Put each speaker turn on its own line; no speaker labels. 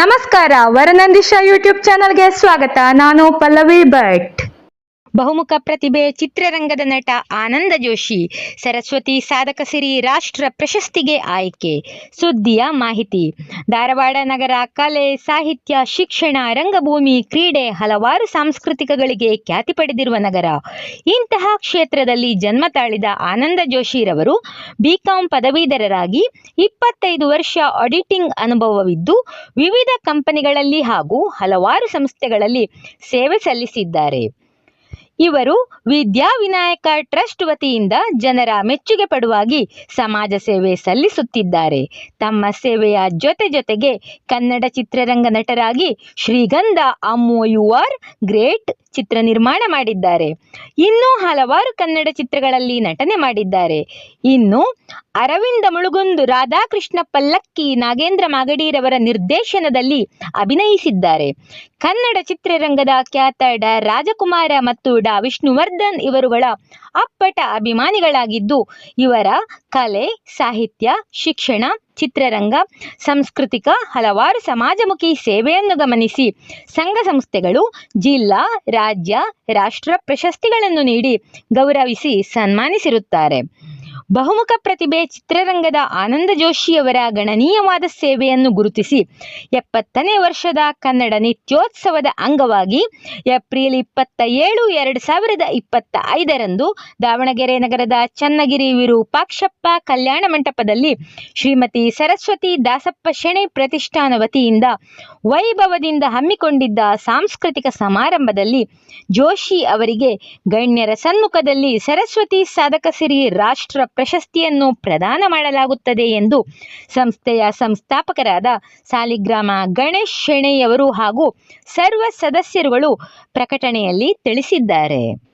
ನಮಸ್ಕಾರ ವರನಂದಿಶಾ ಯೂಟ್ಯೂಬ್ ಚಾನಲ್ಗೆ ಸ್ವಾಗತ. ನಾನು ಪಲ್ಲವಿ ಭಟ್.
ಬಹುಮುಖ ಪ್ರತಿಭೆ ಚಿತ್ರರಂಗದ ನಟ ಆನಂದ ಜೋಶಿ, ಸರಸ್ವತಿ ಸಾಧಕ ಸಿರಿ ರಾಷ್ಟ್ರ ಪ್ರಶಸ್ತಿಗೆ ಆಯ್ಕೆ, ಸುದ್ದಿಯ ಮಾಹಿತಿ. ಧಾರವಾಡ ನಗರ ಕಲೆ, ಸಾಹಿತ್ಯ, ಶಿಕ್ಷಣ, ರಂಗಭೂಮಿ ಕ್ರೀಡೆ ಹಲವಾರು ಸಾಂಸ್ಕೃತಿಕಗಳಿಗೆ ಖ್ಯಾತಿ ಪಡೆದಿರುವ ನಗರ. ಇಂತಹ ಕ್ಷೇತ್ರದಲ್ಲಿ ಜನ್ಮ ತಾಳಿದ ಆನಂದ ಜೋಶಿರವರು ಬಿಕಾಂ ಪದವೀಧರರಾಗಿ ಇಪ್ಪತ್ತೈದು ವರ್ಷ ಆಡಿಟಿಂಗ್ ಅನುಭವವಿದ್ದು, ವಿವಿಧ ಕಂಪನಿಗಳಲ್ಲಿ ಹಾಗೂ ಹಲವಾರು ಸಂಸ್ಥೆಗಳಲ್ಲಿ ಸೇವೆ ಸಲ್ಲಿಸಿದ್ದಾರೆ. ಇವರು ವಿದ್ಯಾ ವಿನಾಯಕ ಟ್ರಸ್ಟ್ ವತಿಯಿಂದ ಜನರ ಮೆಚ್ಚುಗೆ ಪಡುವಾಗಿ ಸಮಾಜ ಸೇವೆ ಸಲ್ಲಿಸುತ್ತಿದ್ದಾರೆ. ತಮ್ಮ ಸೇವೆಯ ಜೊತೆ ಜೊತೆಗೆ ಕನ್ನಡ ಚಿತ್ರರಂಗ ನಟರಾಗಿ ಶ್ರೀಗಂಧ ಅಮ್ಮು ಯು ಆರ್ ಗ್ರೇಟ್ ಚಿತ್ರ ನಿರ್ಮಾಣ ಮಾಡಿದ್ದಾರೆ. ಇನ್ನೂ ಹಲವಾರು ಕನ್ನಡ ಚಿತ್ರಗಳಲ್ಲಿ ನಟನೆ ಮಾಡಿದ್ದಾರೆ. ಇನ್ನು ಅರವಿಂದ ಮುಳುಗುಂದು ರಾಧಾಕೃಷ್ಣ ಪಲ್ಲಕ್ಕಿ ನಾಗೇಂದ್ರ ಮಾಗಡಿರವರ ನಿರ್ದೇಶನದಲ್ಲಿ ಅಭಿನಯಿಸಿದ್ದಾರೆ. ಕನ್ನಡ ಚಿತ್ರರಂಗದ ಖ್ಯಾತ ಡಾ ರಾಜಕುಮಾರ ಮತ್ತು ಡಾ ವಿಷ್ಣುವರ್ಧನ್ ಇವರುಗಳ ಅಪ್ಪಟ ಅಭಿಮಾನಿಗಳಾಗಿದ್ದು, ಇವರ ಕಲೆ, ಸಾಹಿತ್ಯ, ಶಿಕ್ಷಣ, ಚಿತ್ರರಂಗ, ಸಾಂಸ್ಕೃತಿಕ ಹಲವಾರು ಸಮಾಜಮುಖಿ ಸೇವೆಯನ್ನು ಗಮನಿಸಿ ಸಂಘ ಸಂಸ್ಥೆಗಳು, ಜಿಲ್ಲಾ, ರಾಜ್ಯ, ರಾಷ್ಟ್ರ ಪ್ರಶಸ್ತಿಗಳನ್ನು ನೀಡಿ ಗೌರವಿಸಿ ಸನ್ಮಾನಿಸಿರುತ್ತಾರೆ. ಬಹುಮುಖ ಪ್ರತಿಭೆ ಚಿತ್ರರಂಗದ ಆನಂದ ಜೋಶಿಯವರ ಗಣನೀಯವಾದ ಸೇವೆಯನ್ನು ಗುರುತಿಸಿ ಎಪ್ಪತ್ತನೇ ವರ್ಷದ ಕನ್ನಡ ನಿತ್ಯೋತ್ಸವದ ಅಂಗವಾಗಿ ಏಪ್ರಿಲ್ ಇಪ್ಪತ್ತ ಏಳು ಎರಡು ಸಾವಿರದ ಇಪ್ಪತ್ತ ಐದರಂದು ದಾವಣಗೆರೆ ನಗರದ ಚನ್ನಗಿರಿ ವಿರೂಪಾಕ್ಷಪ್ಪ ಕಲ್ಯಾಣ ಮಂಟಪದಲ್ಲಿ ಶ್ರೀಮತಿ ಸರಸ್ವತಿ ದಾಸಪ್ಪ ಶೆಣೆ ಪ್ರತಿಷ್ಠಾನ ವತಿಯಿಂದ ವೈಭವದಿಂದ ಹಮ್ಮಿಕೊಂಡಿದ್ದ ಸಾಂಸ್ಕೃತಿಕ ಸಮಾರಂಭದಲ್ಲಿ ಜೋಶಿ ಅವರಿಗೆ ಗಣ್ಯರ ಸನ್ಮುಖದಲ್ಲಿ ಸರಸ್ವತಿ ಸಾಧಕ ಸಿರಿ ರಾಷ್ಟ್ರ ಪ್ರಶಸ್ತಿಯನ್ನು ಪ್ರದಾನ ಮಾಡಲಾಗುತ್ತದೆ ಎಂದು ಸಂಸ್ಥೆಯ ಸಂಸ್ಥಾಪಕರಾದ ಸಾಲಿಗ್ರಾಮ ಗಣೇಶ್ ಶೆಣೆಯವರು ಹಾಗೂ ಸರ್ವ ಸದಸ್ಯರುಗಳು ಪ್ರಕಟಣೆಯಲ್ಲಿ ತಿಳಿಸಿದ್ದಾರೆ.